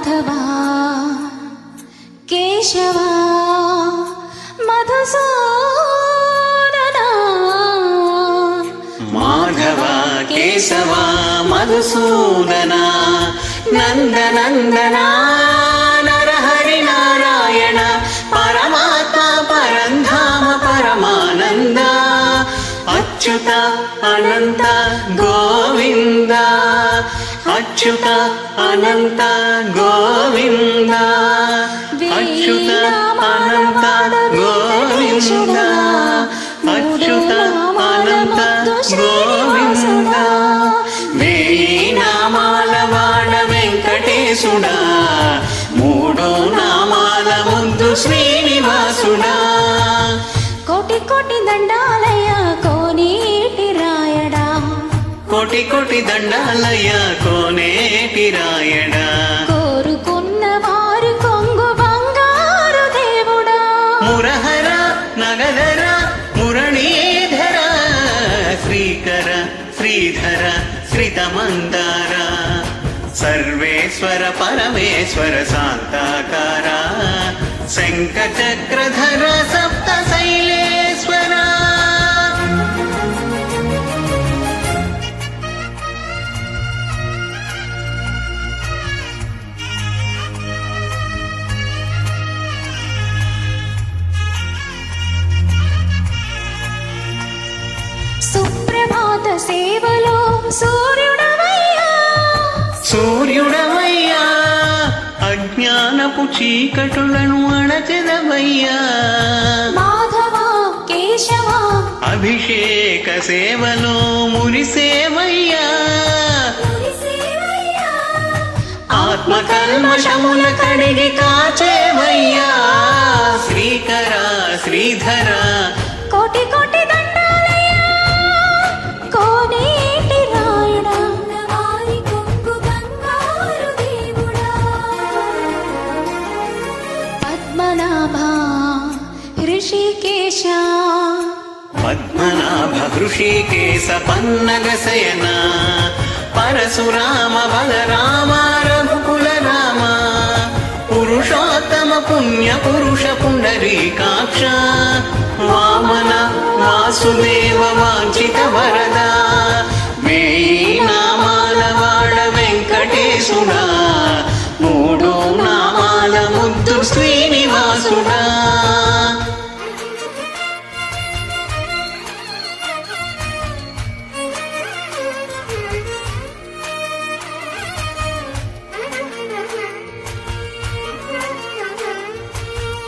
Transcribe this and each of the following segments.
माधवा केशवा मधुसूदना। माधवा केशवा मधुसूदना नन्दनन्दना। అచ్యుత అనంత గోవింద. అచ్యుత అనంత గోవింద. అచ్యుత అనంత గోవింద. అచ్యుత అనంత గోవింద. వేయి నామాల వాడ వెంకటేశుడా. మూడో నామాల ముందు శ్రీనివాసుడా. కోటి కోటి దండాలయ కోటి కోటి దండాలయ్య కోనేటి రాయడా. కోరుకున్న వారు కొంగు బంగారు దేవుడా. మురహర నగధర మురళీధర శ్రీకర శ్రీధర శ్రితమందార సర్వేశ్వర పరమేశ్వర శాంతాకార శంఖచక్రధర సప్త సుప్రభాత సేవలో సూర్యుడవయ్యా. సూర్యుడవయ్యా అజ్ఞానపు చీకటులను అణచెదవయ్యా. మాధవ కేశవ. అభిషేక సేవలో మురిసేవయ్యా ఆత్మ కల్మషముల కడిగి కాచేవయ్యా. శ్రీకర శ్రీధర. కోటి కోటి దండాలయ్యా పద్మనాభ హృషికేశ పన్నగ శయన పరశురామ బలరామ రఘుకుల రామ పురుషోత్తమ పుణ్య పురుష పుండరీకాక్ష వామన వాసుదేవ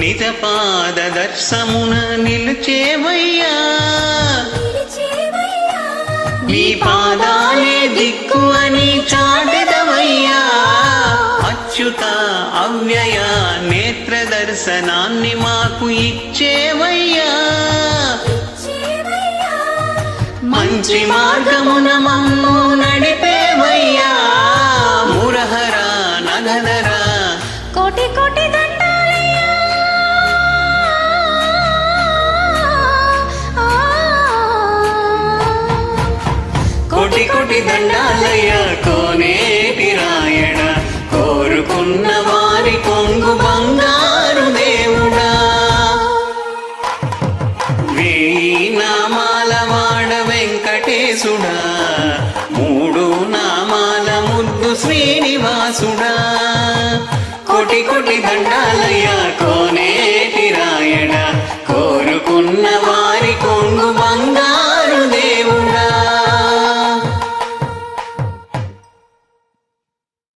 నిజ పాద దర్శమున నిలిచేవయ్యా నీ పాదాలే దిక్కు అని చాటెదవయ్యా. అచ్యుత అవ్యయ నేత్ర దర్శనాన్ని మాకు ఇచ్చేవయ్యా. మంచి మార్గమున మమ్ము నడిపేవయ్యా. మురహర నగధర కోటి కోటి కోటి